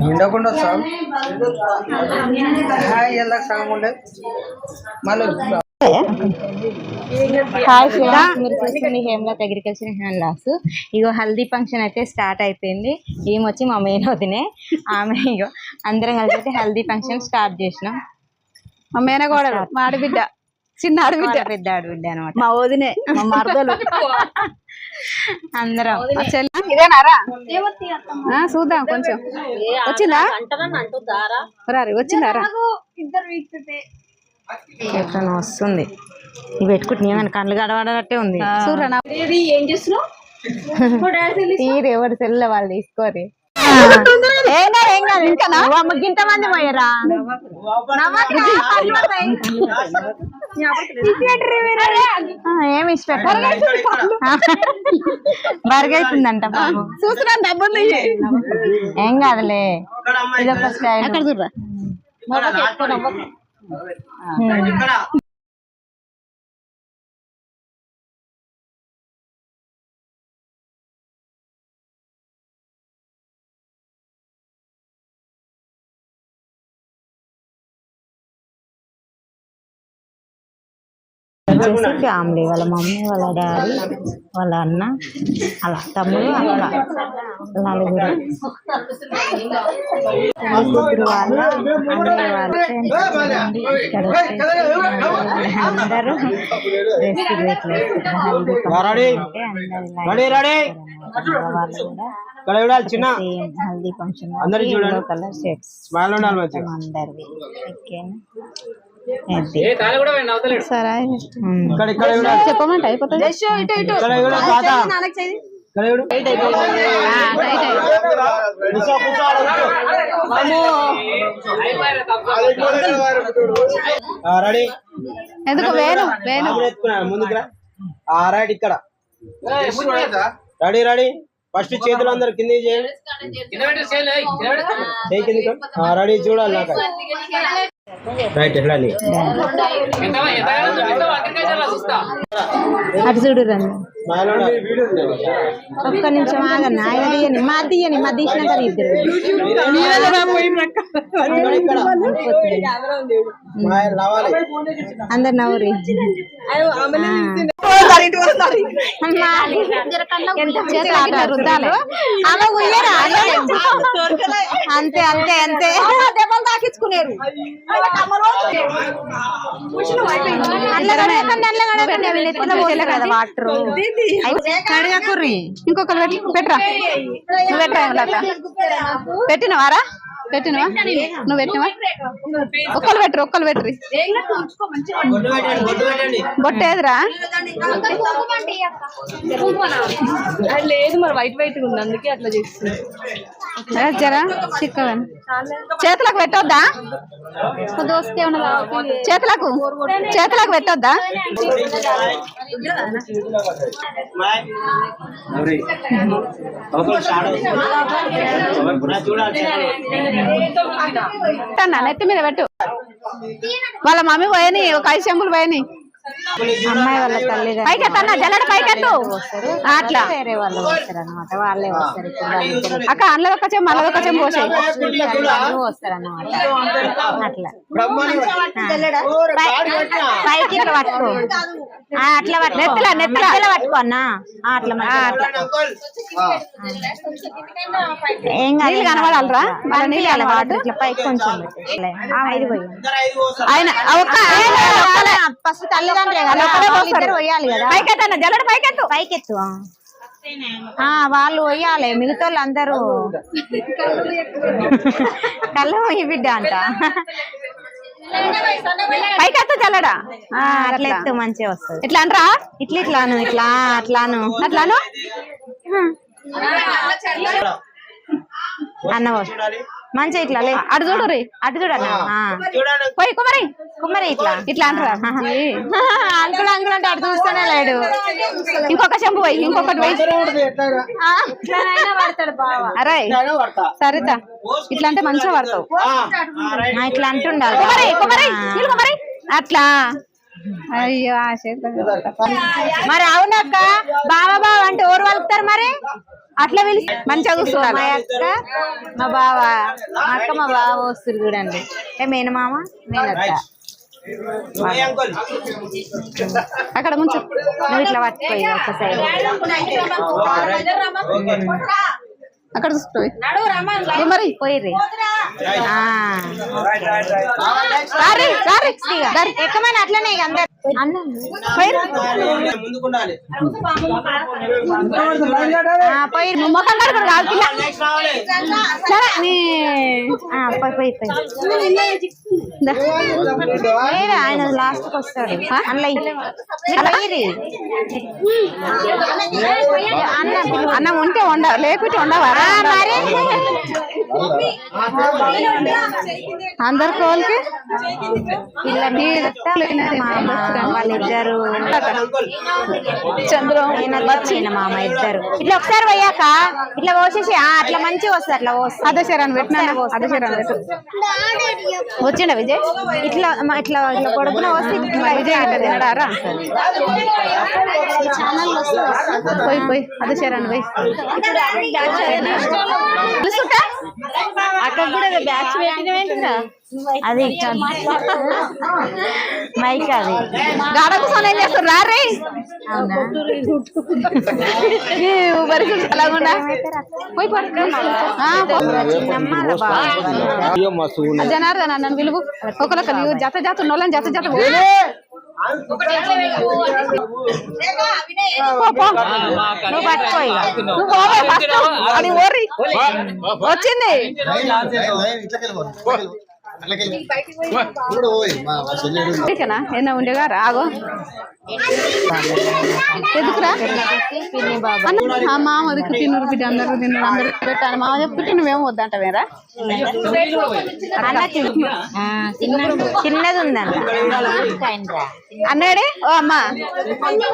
నిండకుండా వస్తాం? ఎలా సగం ఉండే? మళ్ళీ హాయ్ ఫ్రెండ్స్ మీరు చూస్తుంది హేమలత అగ్రికల్చర్ హ్యాండ్ లాస్. ఇగో హల్దీ ఫంక్షన్ అయితే స్టార్ట్ అయిపోయింది. ఈమె వచ్చి మా మెయిన్ వదినే. ఆమె ఇగో అందరం కలిసి అయితే హల్దీ ఫంక్షన్ స్టార్ట్ చేసినాం. మా మేనగోడలు మా ఆడబిడ్డ. చిన్న ఆడబిడ్డ. పెద్ద ఆడబిడ్డ అనమాట మా వదినే మా మరదలు. అందరం. ఇదేనారా? ఆ, చూద్దాం కొంచెం. వచ్చిందా? రారి వచ్చిందారా ఎట్లా వస్తుంది. ఇవి పెట్టుకుంటున్నా ఏమైనా కళ్ళు గడవడట్టే ఉంది. చూడరా ఏం చేస్తున్నావు? తీరు ఎవరు సెల్ల వాళ్ళు తీసుకోరు ఏం కాదు ఏం కాదు ఇంకానా ఇంత మంది పోయారా? ఏమి బరగైతుందంట చూస్తున్నాను డబ్బులు ఏం కాదులే. ఇదొక స్టైల్. వచ్చేసి ఫ్యామిలీ వాళ్ళ మమ్మీ వాళ్ళ డాడీ వాళ్ళ అన్న అలా తమ్ముడు అక్క నలుగురు. వాళ్ళ అన్నయ్య వాళ్ళ ఇక్కడ అందరూ కూడా చిన్న. హల్దీ ఫంక్షన్ అందరూ. కలర్ షర్ట్స్ అందరివి. ఓకేనా? సరే. చెప్పమంటే అయిపోతుంది. ఎందుకు? వేణు వేణు ముందుకు రైట్ ఇక్కడ. Ready ready. ఫస్ట్ చేతులు అందరు కింద చేయండి చేయి కిందికి. ఆ, రెడీ చూడాలి నాకు? అటు చూడు రండి. ఒక్క నిమిషం ఆగండి ఆయన తీయని మా తీయని మా ఇద్దరు ఇక్కడ. స్మైల్ రావాలి అందరు నవ్వురి రుద్దాలి అలా ఉయ్యరా అంతే అంతే అంతే దెబ్బలు తాకించుకునేరు వాటర్ ఇంకొకరు పెట్టి పెట్టరా నువ్వు పెట్టరా పెట్టినవారా పెట్టినవా? నువ్వు పెట్టినవా ఒక్కరు పెట్టరు ఒక్కరు పెట్టరు బొట్టేదిరా లేదు మరి వైట్ వైట్ ఉంది అందుకే అట్లా చేస్తుంది జరా? చిక్కగా చేతులకు పెట్టొద్దా? చేతులకు? చేతులకు పెట్టొద్దా? నెత్తి మీద పెట్టు. వాళ్ళ మమ్మీ పోయని ఒక ఐదు చెంబులు పోయని. అమ్మాయి వాళ్ళ తల్లిదండ్రులు పైకెత్తన్నా జల్లడ పైకెత్తు. అట్లా. వేరే వాళ్ళు వస్తారు. అనమాట వాళ్ళే వస్తారు అక్క అందులో ఒక చెంబు అందులో ఒక వస్తారు అనమాట అట్లా. పైకి ఇట్లా పట్టుకో. ఆ, అట్లా నెత్తలా నెత్తలా. పట్టుకో అన్నా. అట్లా. ఏం కాదు కనబడాలరా? మన నీళ్ళు అలా వాటర్ ఇట్లా పైకి కొంచెం. ఆయన ఒక్క ఫస్ట్ తల్లిదండ్రులే కదా. పోయాలి జల్లడ పైకెత్తు. పైకెత్తు వాళ్ళు పోయాలి మిగతా వాళ్ళు అందరూ కళ్ళు పోయి బిడ్డ అంట. పైకెత్తు జల్లడ. ఆ, అట్లా ఎత్తు మంచిగా వస్తుంది. ఇట్లా అంటారా? ఇట్లా ఇట్లాను ఇట్లా అట్లాను. అట్లాను? అన్న మంచిగా ఇట్లా లే. అటు చూడు రీ. అటు చూడండి పోయి కుమరి కుమ్మరి ఇట్లా. ఇట్లా అంటారా? అంకుల్ అంకుల్ అంటే అటు చూస్తూనే లేడు. ఇంకొక చెంబు పోయి ఇంకొకటి పోయి. అరే. సరిత ఇట్లా అంటే మంచిగా పడతావు. ఇట్లా అంటుండాలి. కుమరి కుమరి కుమరి అట్లా. అయ్యో ఆ చేతులు మరి అవునక్క? బావ బావ అంటే ఎవరు వలుపుతారు మరి? అట్లా పిలిచి మంచిగా కూర్చుంటారు మా అక్క మా బావ మా అక్క మా బావ వస్తారు చూడండి. ఏ మేనమామ మేనత్త అంకుల్. అక్కడ ముంచు నువ్వు ఇట్లా పట్టుకోయి ఒక సైడ్ అక్కడ చూసుకోవి మరి? ఇక, ఎక్కమని అట్లనే అందరు. నువ్వు ముఖం కడుకుడు కాదు సరే పోయి పోయి. లేరా, ఆయన లాస్ట్కి వస్తాడు. అన్న పోయిర్రి అన్న ఉంటే వండ లేకుంటే ఉండవా ఆ, మరి. అందరు కోల్కి? వాళ్ళిద్దరు చంద్రం వచ్చిన మామ ఇద్దరు ఇట్లా ఒకసారి పోయాక ఇట్లా పోసేసి ఆ, అట్లా మంచిగా వస్తుంది అట్లా అదే శరాన్ని పెట్టినా? అదే శరాన్ని పెట్టు. వచ్చిండ విజయ్ ఇట్లా మ- ఇట్లా ఇట్లా కొడుకున వస్తే ఇట్లా విజయ్ అంటే తినడారా? పోయి పోయి అదే శరాన్ని పోయి. అక్కడ కూడా బ్యాచ్ పెట్టిన అది మైక్ అది. గాడ కూర్చొని ఏం చేస్తారు రారే అలాగుండా? పోయి పడుకో జనార్దన్ నన్ను పిలువు. ఒకరికి జత జత ఉన్నోళ్ళని జత జత. నువ్వు పట్టుకో నువ్వు. అది ఓర్రి వచ్చింది ఏనా ఉండేగా రాగో? ఎదుకురా? మామ తిన్నారు బిడ్డ అందరూ తిన్నారు అందరూ పెట్టాను మామ చెప్తే నువ్వేమో వద్దంటవేరా చిన్నది ఉందంట అన్నాడే ఓ అమ్మ.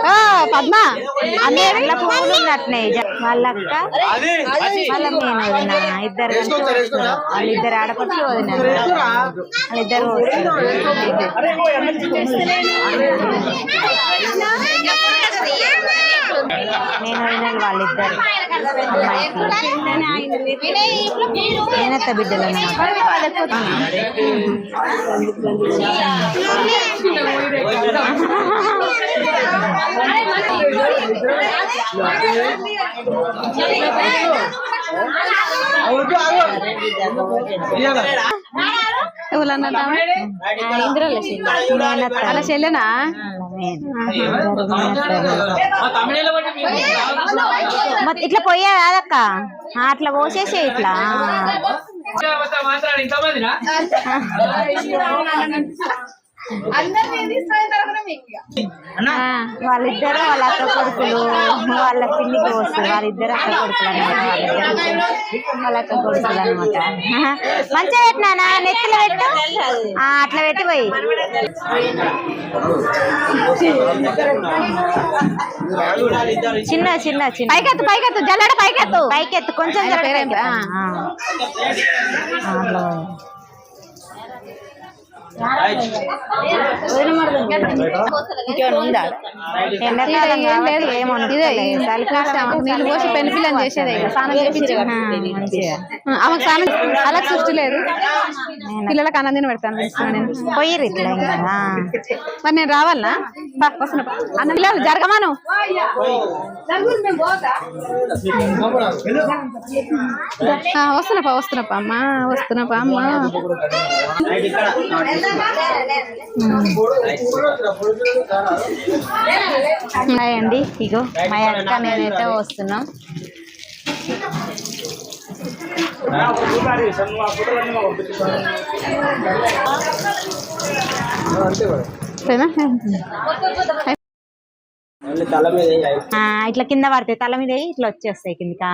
ఓ పద్మ. అట్లా పువ్వులు ఉన్నట్నే వాళ్ళ అక్క వాళ్ళ నేను వదిన? ఇద్దరు వదిన? వస్తున్నారు. నేను వదిన వాళ్ళిద్దరు అమ్మాయికి నేనత్త బిడ్డలు అన్నమాట ఎవరన్నా చెల్లెనా? మరి ఇట్లా పోయా కాదక్క? అట్లా పోసేసే ఇట్లా. ఆ, వాళ్ళిద్దరు వాళ్ళ అక్క కొడుకులు వాళ్ళ పిన్నికి వస్తారు వాళ్ళిద్దరు అక్క కొడుకులు అనమాట వాళ్ళ అక్క కొడుకులు అనమాట మంచిగా పెట్టినా నెత్తిలో పెట్టు. ఆ, అట్లా పెట్టి పోయి. చిన్న చిన్న చిన్న. పైకెత్తు పైకెత్తు జల్లెడ పైకెత్తు. పైకెత్తు కొంచెం జర Claro. ఉందా? ఎండాకాలం కాబట్టి నీళ్ళు పోసి పిల్లని చేసేదే. స్నానం ఆమెకు స్నానం అలా సృష్టి లేదు. పిల్లలకు అన్నం తిని పెడతాను నేను. ఇట్లా. మరి నేను రావాలనా? పా, వస్తున్నా. అన్న పిల్లలు జరగమాను. ఆ, వస్తున్నప్పా వస్తున్నప్పా అమ్మా వస్తున్నప్పా అమ్మా. అండి ఇగో మా అక్క నేనైతే వస్తున్నాం. ఇట్లా కింద పడతాయి తల మీద ఇట్లా వచ్చేస్తాయి కిందకి.